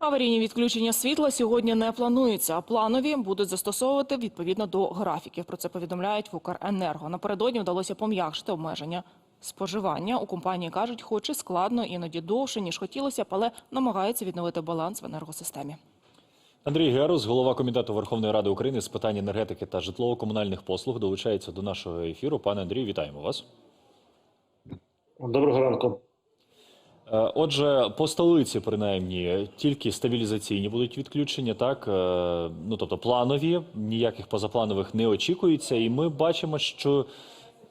Аварійні відключення світла сьогодні не плануються, а планові будуть застосовувати відповідно до графіків. Про це повідомляють в Укренерго. Напередодні вдалося пом'якшити обмеження споживання. У компанії кажуть, хоч і складно, іноді довше ніж хотілося б, але намагаються відновити баланс в енергосистемі. Андрій Герус, голова комітету Верховної Ради України з питань енергетики та житлово-комунальних послуг, долучається до нашого ефіру. Пане Андрію, вітаємо вас. Доброго ранку. Е, Отже, по столиці, принаймні, тільки стабілізаційні будуть відключення, так е, ну тобто планові, ніяких позапланових не очікується. І ми бачимо, що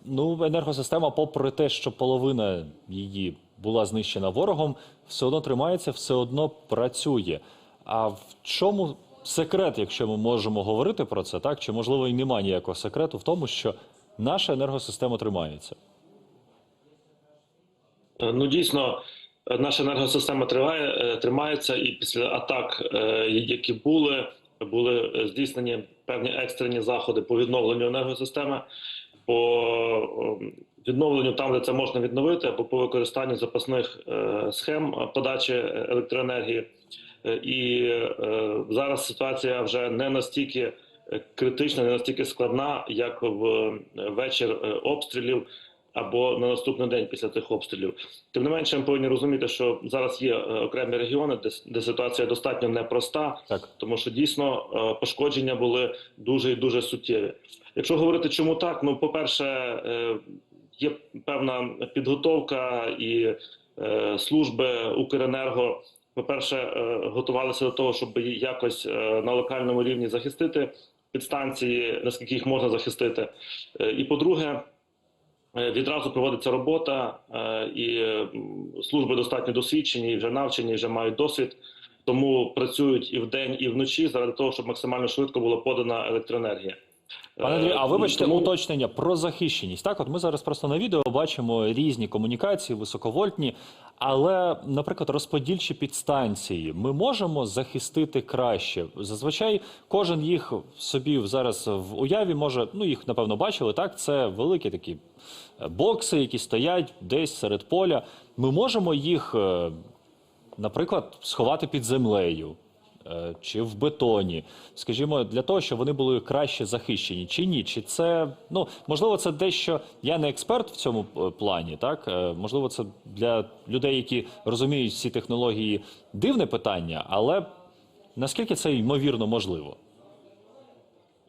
ну енергосистема, попри те, що половина її була знищена ворогом, все одно тримається, все одно працює. А в чому секрет, якщо ми можемо говорити про це, так чи можливо і немає ніякого секрету в тому, що наша енергосистема тримається? Е, Ну дійсно, наша енергосистема триває, е, тримається, і після атак, е, які були, були е, здійснені певні екстрені заходи по відновленню енергосистеми, по відновленню там, де це можна відновити, або по використанню запасних схем подачі електроенергії. І зараз ситуація вже не настільки критична, не настільки складна, як в вечір обстрілів або на наступний день після тих обстрілів. Тим не менше, ми повинні розуміти, що зараз є е, окремі регіони, де, де ситуація достатньо непроста, Так. тому що дійсно е, пошкодження були дуже і дуже суттєві. Якщо говорити, чому так, ну по-перше, е, є певна підготовка і служби Укренерго. По-перше, е, готувалися до того, щоб якось на локальному рівні захистити підстанції, наскільки їх можна захистити. І по-друге, Відразу проводиться робота, е, і е, служби достатньо досвідчені, і вже навчені, і вже мають досвід. Тому працюють і вдень, і вночі заради того, щоб максимально швидко була подана електроенергія. Пане Андрію, а Е, вибачте, тому- уточнення про захищеність. Так, от ми зараз просто на відео бачимо різні комунікації, високовольтні, але, наприклад, розподільчі підстанції ми можемо захистити краще. Зазвичай кожен їх собі зараз в уяві може, ну їх напевно бачили. Так, це великі такі е, бокси, які стоять десь серед поля. Ми можемо їх, е, наприклад, сховати під землею чи в бетоні, скажімо, для того, щоб вони були краще захищені, чи ні? Чи це ну можливо, це дещо я не експерт в цьому е, плані, так Е, можливо, це для людей, які розуміють ці технології, дивне питання, але наскільки це ймовірно можливо?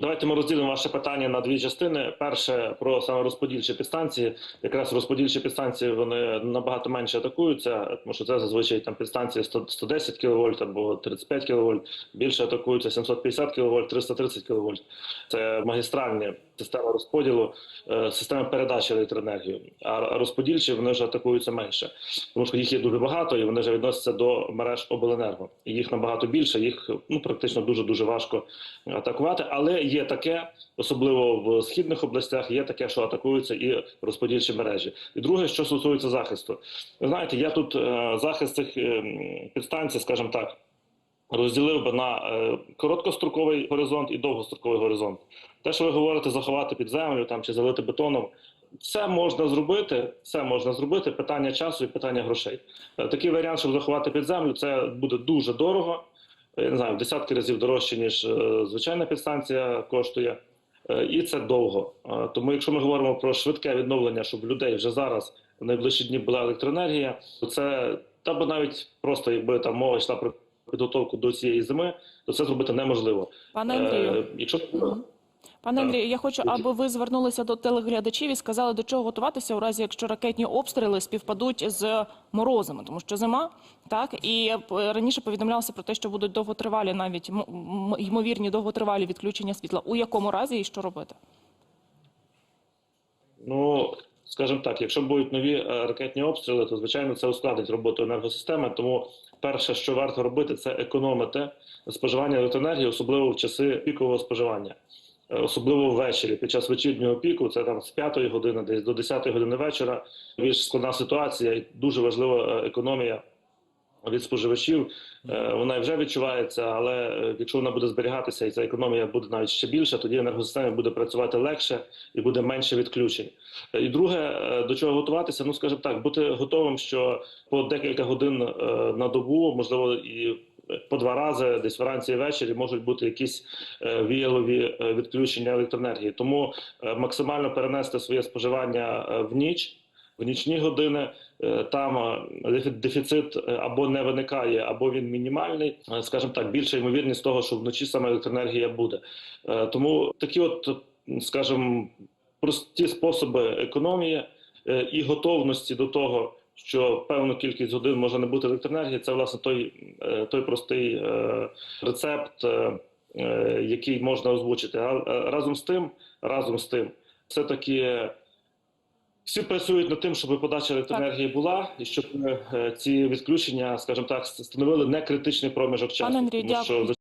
Давайте ми розділимо ваше питання на дві частини. Перше про саме розподільчі підстанції. Якраз розподільчі підстанції вони набагато менше атакуються, тому що це зазвичай там підстанції 100 110 кВт або 35 кВт. Більше атакуються 750 кВт, 330 кВт. Це магістральні системи розподілу, е, системи передачі електроенергії. А розподільчі вони вже атакуються менше, тому що їх є дуже багато, і вони вже відносяться до мереж обленерго. І їх набагато більше. Їх ну практично дуже дуже важко атакувати. Але є таке, особливо в східних областях, є таке, що атакуються і розподільчі мережі. І друге, що стосується захисту, ви знаєте, я тут е, захист цих е, підстанцій, скажімо так. Розділив би на е, короткостроковий горизонт і довгостроковий горизонт. Те, що ви говорите, заховати під землю там чи залити бетоном, це можна зробити. Це можна зробити. Питання часу і питання грошей. Е, Такий варіант, щоб заховати під землю, це буде дуже дорого. Я не знаю, в десятки разів дорожче, ніж е, звичайна підстанція коштує. І це довго. Тому, якщо ми говоримо про швидке відновлення, щоб людей вже зараз в найближчі дні була електроенергія, то це та бо навіть просто якби там мова йшла про підготовку до цієї зими, то це зробити неможливо. Пане Андрію, Е, Якщо Мгм. Пане Андрію, я хочу, аби ви звернулися до телеглядачів і сказали, до чого готуватися у разі, якщо ракетні обстріли співпадуть з морозами, тому що зима, так і е, раніше повідомлялося про те, що будуть довготривалі, навіть ймовірні довготривалі відключення світла. У якому разі і що робити? Ну, скажімо так, якщо будуть нові е, ракетні обстріли, то звичайно це ускладнить роботу енергосистеми. Тому перше, що варто робити, це економити споживання електроенергії, особливо в часи пікового споживання. Е, Особливо ввечері, під час вечірнього піку, це там з 5 години, десь до 10 години вечора. Більш складна ситуація і дуже важлива е, економія від споживачів. Е, Вона вже відчувається, але е, якщо вона буде зберігатися і ця економія буде навіть ще більше, тоді енергосистема буде працювати легше і буде менше відключень. Е, І друге, до чого готуватися, ну скажімо так, бути готовим, що по декілька годин на добу, можливо, і по два рази, десь вранці і ввечері, можуть бути якісь віялові відключення електроенергії. Тому максимально перенести своє споживання в ніч. В нічні години е, там е, дефіцит е, або не виникає, або він мінімальний. Скажімо так, більша ймовірність того, що вночі саме електроенергія буде. Тому такі, от, скажімо, прості способи економії і готовності до того, що певну кількість годин може не бути електроенергії, це власне той, той простий рецепт, який можна озвучити. А разом з тим, разом з тим, все таки. Всі працюють над тим, щоб подача електроенергії була, і щоб е, ці відключення, скажімо так, становили не критичний проміжок часу. Пане Андрію, тому що.